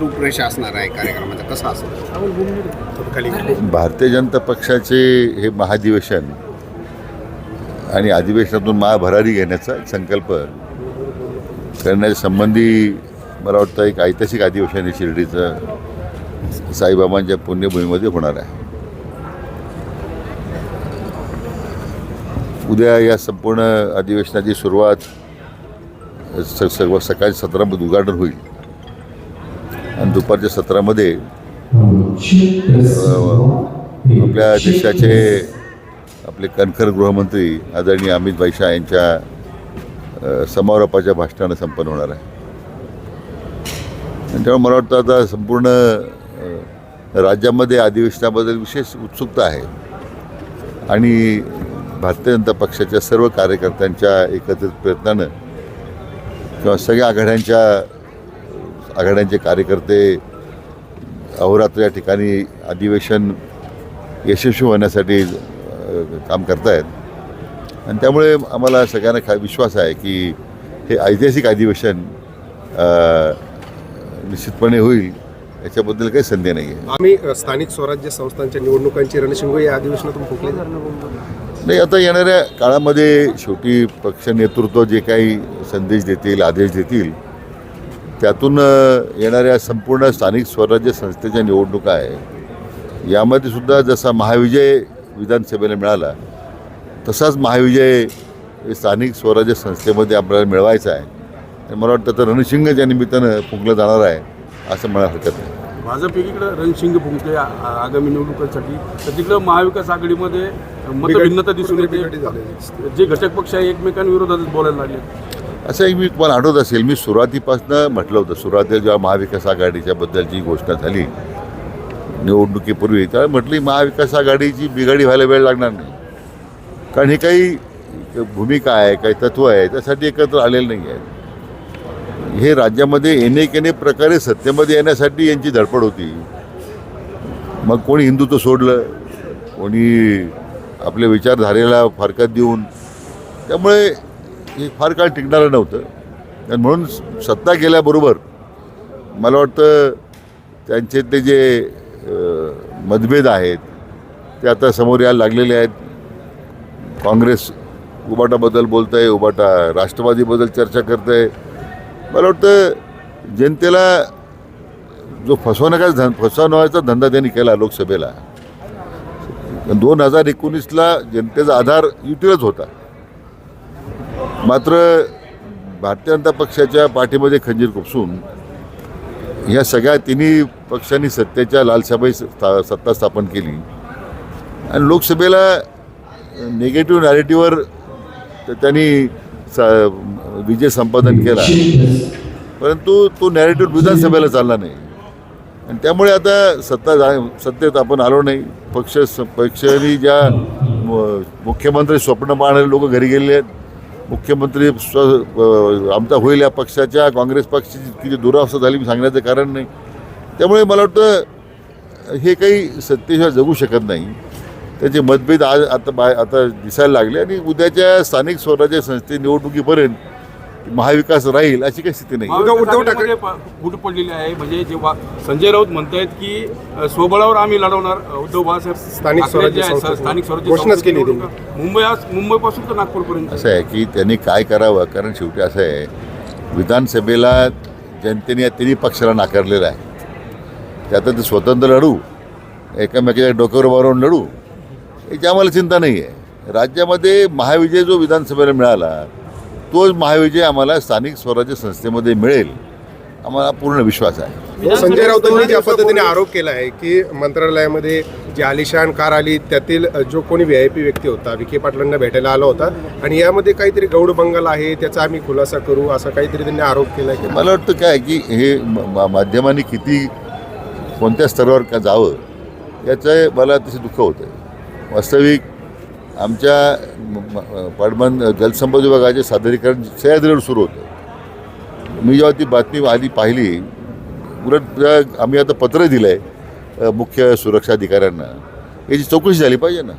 रूपरेषा असणार आहे कार्यक्रमाचा. कसा असेल? भारतीय जनता पक्षाचे हे महाधिवेशन आणि अधिवेशनातून महाभरारी घेण्याचा संकल्प करण्याच्या संबंधी मला वाटतं एक ऐतिहासिक अधिवेशन हे शिर्डीचं. साईबाबांच्या पुण्यभूमीमध्ये होणार आहे. उद्या या संपूर्ण अधिवेशनाची सुरुवात सर्व सकाळी सत्रामध्ये उद्घाटन होईल. आणि दुपारच्या सत्रामध्ये आपल्या देशाचे आपले कणखर गृहमंत्री आदरणीय अमित भाई शाह यांच्या समारोपाच्या भाषणानं संपन्न होणार आहे. आणि त्यामुळे मला वाटतं आता संपूर्ण राज्यामध्ये अधिवेशनाबद्दल विशेष उत्सुकता आहे. आणि भारतीय जनता पक्षाच्या सर्व कार्यकर्त्यांच्या एकत्रित प्रयत्नानं किंवा सगळ्या आघाड्यांच्या आघाड्यांचे कार्यकर्ते अहोरात्र या ठिकाणी अधिवेशन यशस्वी होण्यासाठी काम करतायत. आणि त्यामुळे आम्हाला सगळ्यांना खा विश्वास आहे की हे ऐतिहासिक अधिवेशन निश्चितपणे होईल याच्याबद्दल काही संदेह नाही आहे आम्ही स्थानिक स्वराज्य संस्थांच्या निवडणुकांची रणशिंग या अधिवेशनातून फुकले. नाही आता येणाऱ्या काळामध्ये शेवटी पक्ष नेतृत्व जे काही संदेश देतील आदेश देतील त्यातून येणाऱ्या संपूर्ण स्थानिक स्वराज्य संस्थेच्या निवडणुका आहे. यामध्ये सुद्धा जसा महाविजय विधानसभेला मिळाला तसाच महाविजय हे स्थानिक स्वराज्य संस्थेमध्ये आपल्याला मिळवायचा आहे. आणि मला वाटतं तर रणशिंगच्या निमित्तानं फुंकलं जाणार आहे असं मला हरकत नाही. भाजप एकीकडे रणशिंग फुंकते आगामी निवडणुकांसाठी तर तिकडं महाविकास आघाडीमध्ये मतभिन्नता दिसून येते. जे घटक पक्ष आहे एकमेकांविरोधात बोलायला लागले असं एक मी तुम्हाला आठवत असेल मी सुरुवातीपासनं म्हटलं होतं सुरुवातीला जेव्हा महाविकास आघाडीच्याबद्दलची घोषणा झाली निवडणुकीपूर्वी त्यावेळी म्हटली महाविकास आघाडीची बिघाडी व्हायला वेळ लागणार नाही. कारण हे काही भूमिका आहे काही तत्व आहे त्यासाठी एकत्र आलेलं नाही आहे. हे राज्यामध्ये अनेक अनेक प्रकारे सत्तेमध्ये येण्यासाठी यांची धडपड होती. मग कोणी हिंदुत्व सोडलं कोणी आपल्या विचारधारेला फारकत देऊन त्यामुळे हे फार काळ टिकणारं नव्हतं. आणि म्हणून सत्ता गेल्याबरोबर मला वाटतं त्यांचे ते जे मतभेद आहेत ते आता समोर यायला लागलेले आहेत. काँग्रेस उबाटाबद्दल बोलत आहे उबाटा राष्ट्रवादीबद्दल चर्चा करत आहे मला वाटतं जनतेला जो फसवण्याचा धन फसवण्याचा धंदा त्यांनी केला लोकसभेला. दोन हजार एकोणीसला जनतेचा आधार युतीलाच होता. मात्र भारतीय जनता पक्षाच्या पाठीमध्ये खंजीर खुपसून ह्या सगळ्या तिन्ही पक्षांनी सत्तेच्या लालसाबाई स्था सत्ता स्थापन केली. आणि लोकसभेला निगेटिव्ह नॅरेटिव्हवर त्यांनी विजय संपादन केला. परंतु तो नॅरेटिव्ह विधानसभेला चालला नाही. आणि त्यामुळे आता सत्ता जा सत्तेत आपण आलो नाही. पक्ष पक्षाने ज्या मुख्यमंत्री स्वप्न पाहणारे लोक घरी गेलेले आहेत मुख्यमंत्री स्व आमचा होईल या पक्षाच्या काँग्रेस पक्षाची किती दुरावस्था झाली मी सांगण्याचं कारण नाही. त्यामुळे मला वाटतं हे काही सत्तेशिवाय जगू शकत नाही. त्याचे मतभेद आज आता बाय आता दिसायला लागले आणि उद्याच्या स्थानिक स्वराज्य संस्थे निवडणुकीपर्यंत महाविकास राहील अशी काही स्थिती नाही. उद्धव- ठाकरे- फूट पडलेली आहे. म्हणजे जेव्हा संजय राऊत म्हणतायत की अ, स्वबळावर आम्ही लढवणार उद्धव बाळासाहेब स्थानिक स्वराज्य आहेत, स्थानिक स्वराज्य. मुंबई आज मुंबईपासून तर नागपूरपर्यंत. असं आहे की त्यांनी काय करावं? कारण शेवटी असं आहे विधानसभेला जनतेने या तिन्ही पक्षाला नाकारलेलं आहे. ते आता ते स्वतंत्र लढू एकामेकाच्या डोक्यावर मारून लढू याची आम्हाला चिंता नाही आहे राज्यामध्ये महाविजय जो विधानसभेला मिळाला तोच महाविजय आम्हाला स्थानिक स्वराज्य संस्थेमध्ये मिळेल आम्हाला पूर्ण विश्वास आहे. संजय राऊतांनी ज्या पद्धतीने आरोप केला आहे की मंत्रालयामध्ये जी आलिशान कार आली त्यातील जो कोणी व्ही आय पी व्यक्ती होता विखे पाटलांना भेटायला आला होता. आणि यामध्ये काहीतरी गौड बंगाल आहे त्याचा आम्ही खुलासा करू असा काहीतरी त्यांनी आरोप केला आहे. मला वाटतं काय की हे मा- माध्यमांनी किती कोणत्या स्तरावर का जावं याचं मला तसे दुःख होतं वास्तविक आमच्या म- जलसंपदा विभागाचे सादरीकरण सह्याद्रीवर सुरू होतं. मी जेव्हा ती बातमी आली पाहिली उलट आम्ही आता पत्र दिलं आहे मुख्य सुरक्षा अधिकाऱ्यांना. याची चौकशी झाली पाहिजे ना.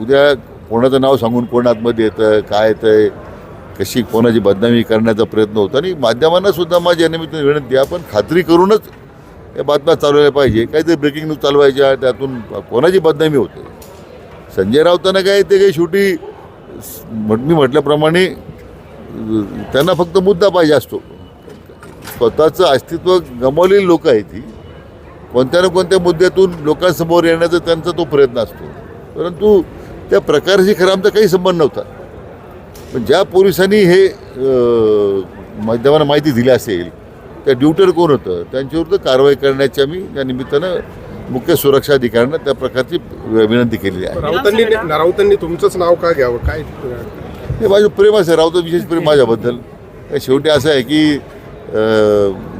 उद्या कोणाचं नाव सांगून कोण आतमध्ये येतं काय येतं आहे कशी कोणाची बदनामी करण्याचा प्रयत्न होतो आणि माध्यमांनासुद्धा माझ्या निमित्त विनंती आहे. आपण खात्री करूनच या बातम्या चालवल्या पाहिजे. काहीतरी ब्रेकिंग न्यूज चालवायच्या त्यातून कोणाची बदनामी होते? संजय राऊतांना काय ते काही शेवटी म्हट- मी म्हटल्याप्रमाणे त्यांना फक्त मुद्दा पाहिजे असतो. स्वतःचं अस्तित्व गमावलेली लोक आहेत ती कोणत्या ना कोणत्या मुद्द्यातून लोकांसमोर येण्याचा त्यांचा तो प्रयत्न असतो. परंतु त्या प्रकारशी खरं आमचा काही संबंध नव्हता. पण ज्या पोलिसांनी हे माध्यमांना माहिती दिली असेल त्या ड्युटर कोण होतं त्यांच्याविरुद्ध कारवाई करण्याची आम्ही या निमित्तानं मुख्य सुरक्षा अधिकाऱ्यांना त्या प्रकारची विनंती केलेली आहे. राऊतांनी राऊतांनी तुमचंच नाव का घ्यावं? काय हे माझं प्रेम आहे राऊत विशेष प्रेम माझ्याबद्दल. शेवटी असं आहे की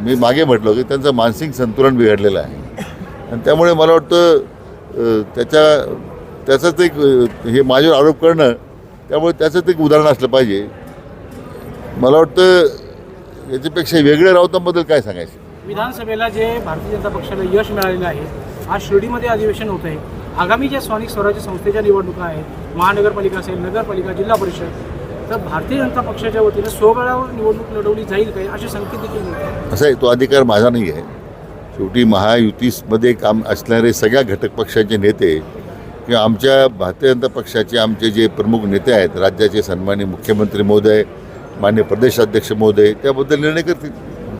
मी मागे म्हटलं की त्यांचं मानसिक संतुलन बिघडलेलं आहे. आणि त्यामुळे मला वाटतं त्याच्या त्याचंच एक हे माझ्यावर आरोप करणं त्यामुळे त्याचंच एक उदाहरण असलं पाहिजे. मला वाटतं याच्यापेक्षा वेगळ्या राऊतांबद्दल काय सांगायचं? विधानसभेला जे भारतीय जनता पक्षाला यश मिळालेलं आहे आज शिर्डीमध्ये अधिवेशन होत आहे. आगामी ज्या स्थानिक स्वराज्य संस्थेच्या निवडणुका आहेत महानगरपालिका असेल नगरपालिका जिल्हा परिषद तर भारतीय जनता पक्षाच्या वतीने स्वबळावर निवडणूक लढवली जाईल काही असे संकेत देखील असं आहे तो अधिकार माझा नाही आहे. शेवटी महायुतीमध्ये काम असणारे सगळ्या घटक पक्षाचे नेते किंवा आमच्या भारतीय जनता पक्षाचे आमचे जे प्रमुख नेते आहेत राज्याचे सन्मान्य मुख्यमंत्री महोदय मान्य प्रदेशाध्यक्ष महोदय त्याबद्दल निर्णय करतील.